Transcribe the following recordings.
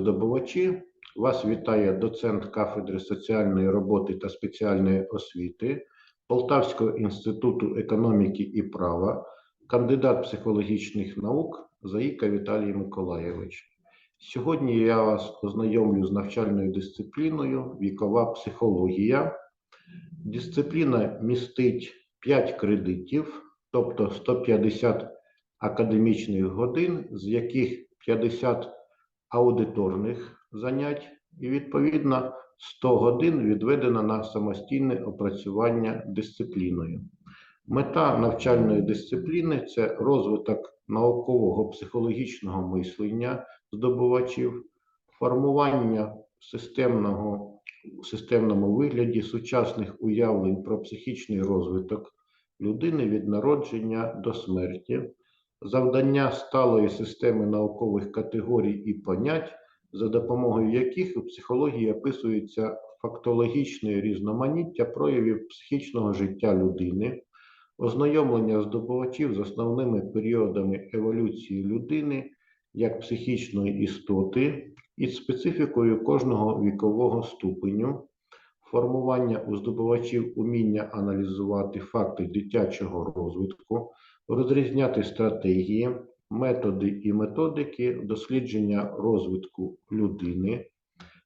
здобувачі, вас вітає доцент кафедри соціальної роботи та спеціальної освіти Полтавського інституту економіки і права, кандидат психологічних наук Заїка Віталій Миколаєвич. Сьогодні я вас ознайомлю з навчальною дисципліною вікова психологія. Дисципліна містить 5 кредитів, тобто 150 академічних годин, з яких 50 аудиторних занять, і відповідно 100 годин відведено на самостійне опрацювання дисципліною. Мета навчальної дисципліни це розвиток наукового психологічного мислення здобувачів, формування системного у системному вигляді сучасних уявлень про психічний розвиток людини від народження до смерті, завдання сталої системи наукових категорій і понять, за допомогою яких у психології описується фактологічне різноманіття проявів психічного життя людини, ознайомлення здобувачів з основними періодами еволюції людини як психічної істоти і специфікою кожного вікового ступеню, формування у здобувачів уміння аналізувати факти дитячого розвитку, розрізняти стратегії, методи і методики дослідження розвитку людини,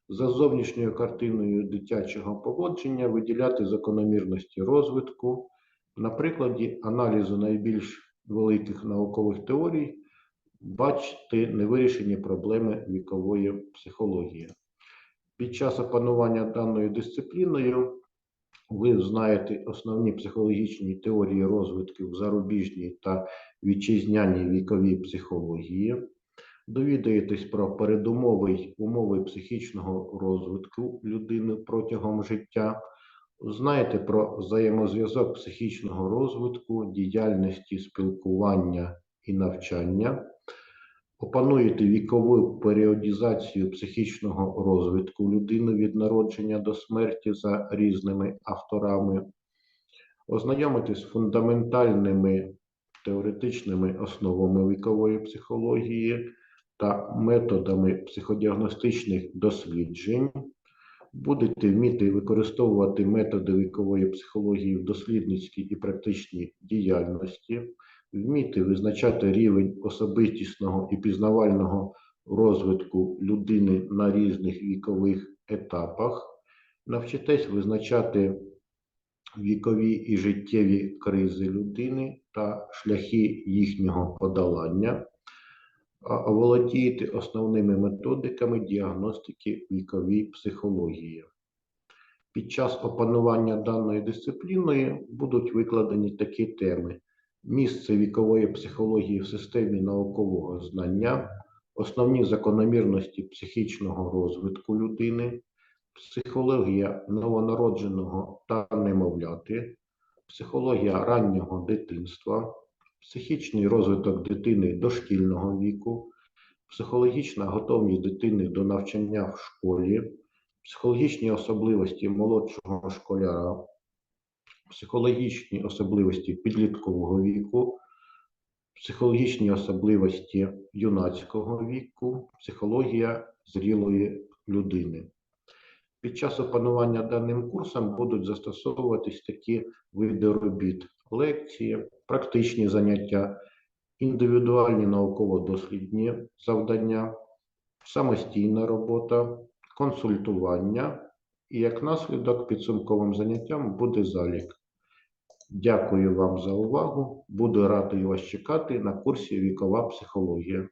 за зовнішньою картиною дитячого поводження виділяти закономірності розвитку, на прикладі аналізу найбільш великих наукових теорій бачити невирішені проблеми вікової психології. Під час опанування даною дисципліною. Ви знаєте основні психологічні теорії розвитку в зарубіжній та вітчизняній віковій психології, довідаєтесь про передумови й умови психічного розвитку людини протягом життя, знаєте про взаємозв'язок психічного розвитку, діяльності спілкування і навчання, опануєте вікову періодізацію психічного розвитку людини від народження до смерті за різними авторами, ознайомитесь з фундаментальними теоретичними основами вікової психології та методами психодіагностичних досліджень. Будете вміти використовувати методи вікової психології в дослідницькій і практичній діяльності, вміти визначати рівень особистісного і пізнавального розвитку людини на різних вікових етапах, навчитесь визначати вікові і життєві кризи людини та шляхи їхнього подолання, а оволодієте основними методиками діагностики віковій психології. Під час опанування даної дисципліною будуть викладені такі теми: місце вікової психології в системі наукового знання, основні закономірності психічного розвитку людини, психологія новонародженого та немовляти, психологія раннього дитинства, психічний розвиток дитини дошкільного віку, психологічна готовність дитини до навчання в школі, психологічні особливості молодшого школяра, психологічні особливості підліткового віку, психологічні особливості юнацького віку, психологія зрілої людини. Під час опанування даним курсом будуть застосовуватись такі види робіт: лекції, практичні заняття, індивідуальні науково-дослідні завдання, самостійна робота, консультування і як наслідок підсумковим заняттям буде залік. Дякую вам за увагу. Буду радий вас чекати на курсі Вікова психологія.